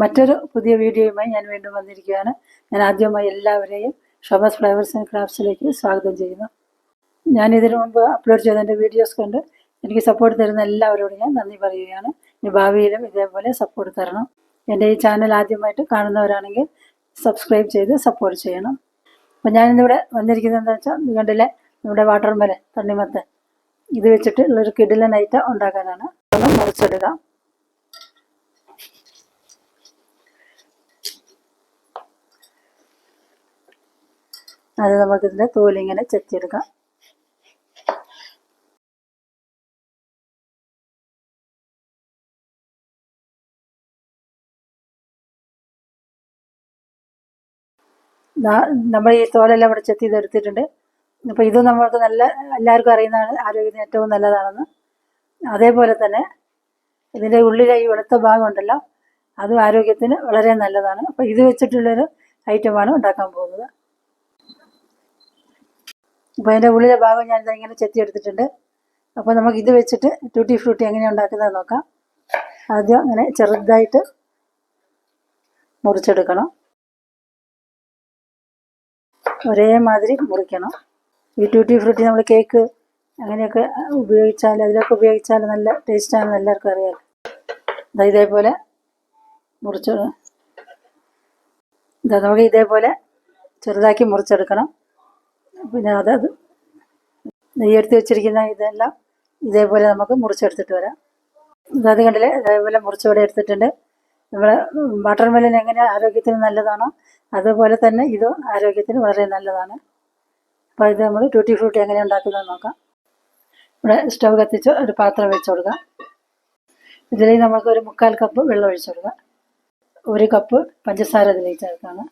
മറ്റൊരു പുതിയ വീഡിയോയുമായി ഞാൻ വീണ്ടും വന്നിരിക്കുകയാണ്. ഞാൻ ആദ്യമായി എല്ലാവരെയും ഷോബാസ് ഫ്ലവേഴ്സ് ആൻഡ് ക്രാഫ്റ്റ്സിലേക്ക് സ്വാഗതം ചെയ്യുന്നു. ഞാൻ ഇതിനു മുമ്പ് അപ്ലോഡ് ചെയ്ത എന്റെ വീഡിയോസ് കൊണ്ട് എനിക്ക് സപ്പോർട്ട് തരുന്ന എല്ലാവരോടും ഞാൻ നന്ദി പറയുകയാണ്. ഇനി ഭാവിയിലും ഇതേപോലെ സപ്പോർട്ട് തരണം. എന്റെ ഈ ചാനൽ ആദ്യമായിട്ട് കാണുന്നവരാണെങ്കിൽ സബ്സ്ക്രൈബ് ചെയ്ത് സപ്പോർട്ട് ചെയ്യണം. അപ്പം ഞാനിന്നിവിടെ വന്നിരിക്കുന്നത് എന്താ വെച്ചാൽ നിങ്ങളുടെ നമ്മുടെ വാട്ടർ മെലൻ തണ്ണിമത്തൻ. ഇത് വെച്ചിട്ട് ഉള്ളൊരു കിടിലൻ ഐറ്റം ഉണ്ടാക്കാനാണ്. ഒന്ന് മുറിച്ചെടുക്കാം. അത് നമുക്കിതിന്റെ തോലിങ്ങനെ ചെത്തിയെടുക്കാം നമ്മൾ ഈ തോലെല്ലാം ഇവിടെ ചെത്തി ഇതെടുത്തിട്ടുണ്ട് അപ്പോൾ ഇത് നമ്മൾക്ക് നല്ല എല്ലാവർക്കും അറിയുന്നതാണ് ആരോഗ്യത്തിന് ഏറ്റവും നല്ലതാണെന്ന്. അതേപോലെ തന്നെ ഇതിന്റെ ഉള്ളിലെ ഈ വെളുത്ത ഭാഗം ഉണ്ടല്ലോ അതും ആരോഗ്യത്തിന് വളരെ നല്ലതാണ്. അപ്പോൾ ഇത് വെച്ചിട്ടുള്ളൊരു ഐറ്റമാണ് ഉണ്ടാക്കാൻ പോകുന്നത്. അപ്പോൾ അതിന്റെ ഉള്ളിലെ ഭാഗം ഞാൻ ഇതാ ഇങ്ങനെ ചെത്തി എടുത്തിട്ടുണ്ട്. അപ്പോൾ നമുക്ക് ഇത് വെച്ചിട്ട് ടൂട്ടി ഫ്രൂട്ടി എങ്ങനെ ഉണ്ടാക്കുന്നത് നോക്കാം. ആദ്യം അങ്ങനെ ചെറുതായിട്ട് മുറിച്ചെടുക്കണം. ഒരേമാതിരി മുറിക്കണം. ഈ ട്യൂട്ടി ഫ്രൂട്ടി നമ്മൾ കേക്ക് അങ്ങനെയൊക്കെ ഉപയോഗിച്ചാൽ അതിലൊക്കെ ഉപയോഗിച്ചാൽ നല്ല ടേസ്റ്റാണെന്ന് എല്ലാവർക്കും അറിയാം ദാ ഇതേപോലെ മുറിച്ച് ഇതാ നമുക്ക് ഇതേപോലെ ചെറുതാക്കി മുറിച്ചെടുക്കണം. പിന്നെ അതത് നെയ്യെടുത്ത് വെച്ചിരിക്കുന്ന ഇതെല്ലാം ഇതേപോലെ നമുക്ക് മുറിച്ചെടുത്തിട്ട് വരാം. അതായത് കണ്ടില്ലേ? ഇതേപോലെ മുറിച്ചോടെ എടുത്തിട്ടുണ്ട്. നമ്മുടെ വാട്ടർ മെലൻ എങ്ങനെ ആരോഗ്യത്തിന് നല്ലതാണോ അതുപോലെ തന്നെ ഇത് ആരോഗ്യത്തിന് വളരെ നല്ലതാണ്. അപ്പോൾ ഇത് നമ്മൾ ട്യൂട്ടി ഫ്രൂട്ടി എങ്ങനെ ഉണ്ടാക്കുന്നത് നോക്കാം. ഇവിടെ സ്റ്റവ് കത്തിച്ച് ഒരു പാത്രം വെച്ച് കൊടുക്കാം. ഇതിലേക്ക് നമുക്ക് ഒരു മുക്കാൽ കപ്പ് വെള്ളം ഒഴിച്ചു കൊടുക്കാം. ഒരു കപ്പ് പഞ്ചസാര ഇതിലേക്ക് ചേർക്കാണ്.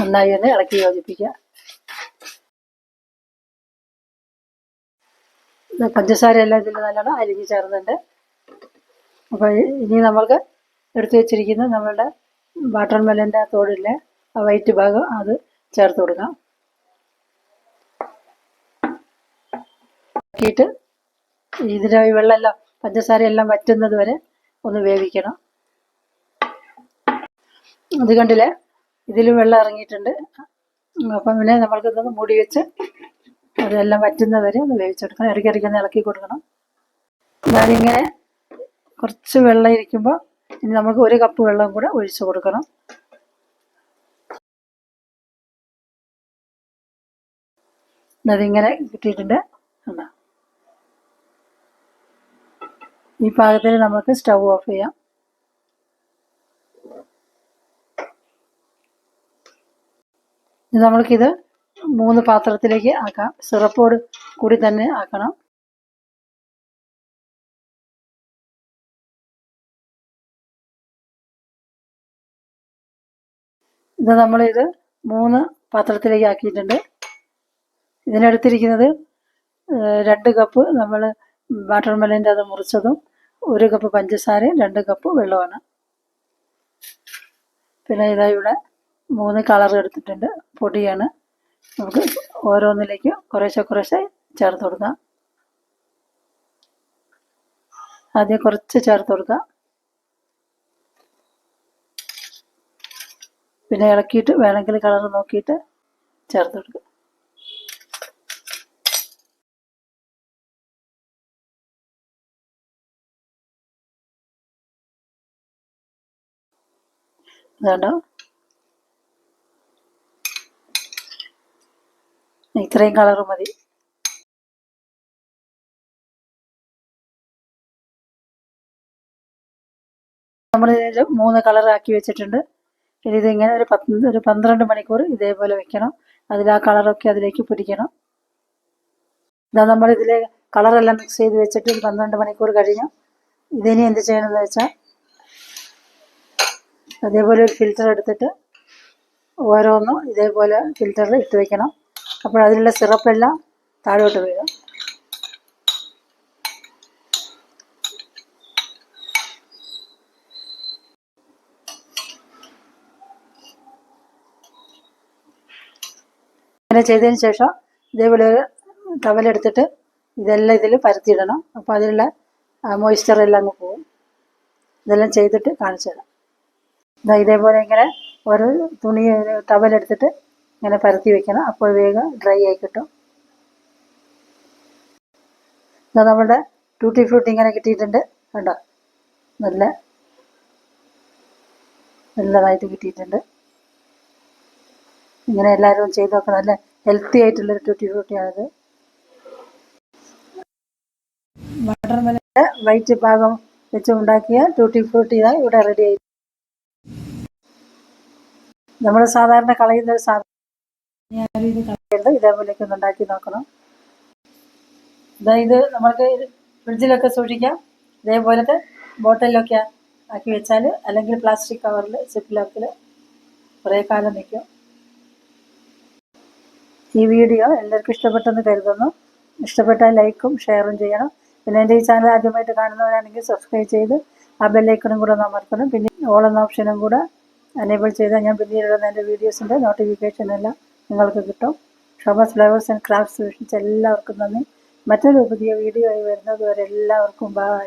നന്നായി ഒന്ന് ഇളക്കി യോജിപ്പിക്കുക. പഞ്ചസാര എല്ലാം ഇതിൽ നല്ലോണം അരിഞ്ഞ് ചേർന്നുണ്ട് അപ്പോൾ ഇനി നമ്മൾക്ക് എടുത്തു വെച്ചിരിക്കുന്ന നമ്മളുടെ വാട്ടർ മെലന്റെ തോടിലെ ആ വൈറ്റ് ഭാഗം അത് ചേർത്ത് കൊടുക്കാം. ആക്കിയിട്ട് ഇതിന്റെ വെള്ളമെല്ലാം പഞ്ചസാര എല്ലാം വറ്റുന്നത് വരെ ഒന്ന് വേവിക്കണം. അത് കണ്ടില്ലേ? ഇതിൽ വെള്ളം ഇറങ്ങിയിട്ടുണ്ട്. അപ്പം പിന്നെ നമ്മൾക്ക് ഇതൊന്ന് മൂടി വെച്ച് അതെല്ലാം വറ്റുന്നത് വരെ ഒന്ന് വേവിച്ചെടുക്കണം ഇടയ്ക്കിടയ്ക്ക് ഒന്ന് ഇളക്കി കൊടുക്കണം. ഞാനിങ്ങനെ കുറച്ച് വെള്ളം ഇരിക്കുമ്പോൾ ഇനി നമുക്ക് ഒരു കപ്പ് വെള്ളം കൂടെ ഒഴിച്ചു കൊടുക്കണം. അതിങ്ങനെ കിട്ടിയിട്ടുണ്ട്. കണ്ടോ ഈ പാകത്തിന് നമുക്ക് സ്റ്റൗ ഓഫ് ചെയ്യാം. നമ്മൾക്കിത് മൂന്ന് പാത്രത്തിലേക്ക് ആക്കാം. സിറപ്പോട് കൂടി തന്നെ ആക്കണം. ഇത് നമ്മളിത് മൂന്ന് പാത്രത്തിലേക്ക് ആക്കിയിട്ടുണ്ട്. ഇതിനെടുത്തിരിക്കുന്നത് രണ്ട് കപ്പ് നമ്മൾ വാട്ടർ മെലന്റെ അത് മുറിച്ചതും ഒരു കപ്പ് പഞ്ചസാരയും രണ്ട് കപ്പ് വെള്ളമാണ്. പിന്നെ ഇതാ ഇവിടെ മൂന്ന് കളർ എടുത്തിട്ടുണ്ട്. പൊടിയാണ്. നമുക്ക് ഓരോന്നിലേക്ക് കുറേശ്ശെ കുറേശ്ശെ ചേർത്ത് കൊടുക്കാം. ആദ്യം കുറച്ച് ചേർത്ത് കൊടുക്കാം. പിന്നെ ഇളക്കിയിട്ട് വേണമെങ്കിൽ കളർ നോക്കിയിട്ട് ചേർത്ത് കൊടുക്കുക ഇതുണ്ടോ. ഇത്രയും കളർ മതി. നമ്മൾ ഇതിൽ മൂന്ന് കളറാക്കി വെച്ചിട്ടുണ്ട്. ഇനി ഇതിങ്ങനെ ഒരു പത്ത് ഒരു പന്ത്രണ്ട് മണിക്കൂർ ഇതേപോലെ വെക്കണം. അതിൽ ആ കളറൊക്കെ അതിലേക്ക് പിടിക്കണം ഇതാ നമ്മൾ ഇതിൽ കളറെല്ലാം മിക്സ് ചെയ്ത് വെച്ചിട്ട് ഒരു പന്ത്രണ്ട് മണിക്കൂർ കഴിഞ്ഞു. ഇതിനി എന്ത് ചെയ്യണമെന്ന് വെച്ചാൽ അതേപോലെ ഒരു ഫിൽറ്റർ എടുത്തിട്ട് ഓരോന്നും ഇതേപോലെ ഫിൽറ്ററിൽ ഇട്ട് വെക്കണം. അപ്പോൾ അതിലുള്ള സിറപ്പെല്ലാം താഴോട്ട് വീഴും. അങ്ങനെ ചെയ്തതിന് ശേഷം ഇതേപോലെ ഒരു ടവലെടുത്തിട്ട് ഇതെല്ലാം ഇതിൽ പരത്തിയിടണം. അപ്പോൾ അതിലുള്ള മോയ്സ്ചർ എല്ലാം അങ്ങ് പോവും. ഇതെല്ലാം ചെയ്തിട്ട് കാണിച്ചു തരാം ഇതേപോലെ ഇങ്ങനെ ഒരു തുണി ടവലെടുത്തിട്ട് ഇങ്ങനെ പരത്തി വെക്കണം. അപ്പോൾ വേഗം ഡ്രൈ ആയി കിട്ടും. ഇത് നമ്മുടെ ടൂട്ടി ഫ്രൂട്ടി ഇങ്ങനെ കിട്ടിയിട്ടുണ്ട്. കണ്ടോ? നല്ല നല്ലതായിട്ട് കിട്ടിയിട്ടുണ്ട്. ഇങ്ങനെ എല്ലാവരും ചെയ്ത് നോക്കണം. നല്ല ഹെൽത്തി ആയിട്ടുള്ളൊരു ടൂട്ടി ഫ്രൂട്ടിയാണിത് വാട്ടർമെലന്റെ വൈറ്റ് ഭാഗം വെച്ച് ഉണ്ടാക്കിയ ടൂട്ടി ഫ്രൂട്ടി ഇവിടെ റെഡി ആയി. നമ്മൾ സാധാരണ കളയുന്ന ഒരു സാധനം ഇതേപോലെയൊക്കെ ഒന്ന് ഉണ്ടാക്കി നോക്കണം. ഇതാ നമ്മൾക്ക് ഫ്രിഡ്ജിലൊക്കെ സൂക്ഷിക്കാം. ഇതേപോലത്തെ ബോട്ടിലൊക്കെ ആക്കി വെച്ചാൽ അല്ലെങ്കിൽ പ്ലാസ്റ്റിക് കവറിൽ സിപ്പ് കുറേ കാലം നിൽക്കും ഈ വീഡിയോ എല്ലാവർക്കും ഇഷ്ടപ്പെട്ടെന്ന് കരുതുന്നു. ഇഷ്ടപ്പെട്ടാൽ ലൈക്കും ഷെയറും ചെയ്യണം. പിന്നെ എന്റെ ഈ ചാനൽ ആദ്യമായിട്ട് കാണുന്നവരാണെങ്കിൽ സബ്സ്ക്രൈബ് ചെയ്ത് ആ ബെല്ലൈക്കണും കൂടെ ഒന്ന് അമർത്തണം. പിന്നെ ഓൾ എന്ന ഓപ്ഷനും കൂടെ അനേബിൾ ചെയ്താൽ ഞാൻ പിന്നീടുള്ള എന്റെ വീഡിയോസിന്റെ നോട്ടിഫിക്കേഷൻ എല്ലാം നിങ്ങൾക്ക് കിട്ടും. ഷോബസ് ഫ്ലവേഴ്സ് ആൻഡ് ക്രാഫ്റ്റ് സൊല്യൂഷൻസ് എല്ലാവർക്കും നന്ദി. മറ്റൊരു പുതിയ വീഡിയോ ആയി വരുന്നത് വരെ എല്ലാവർക്കും ബൈ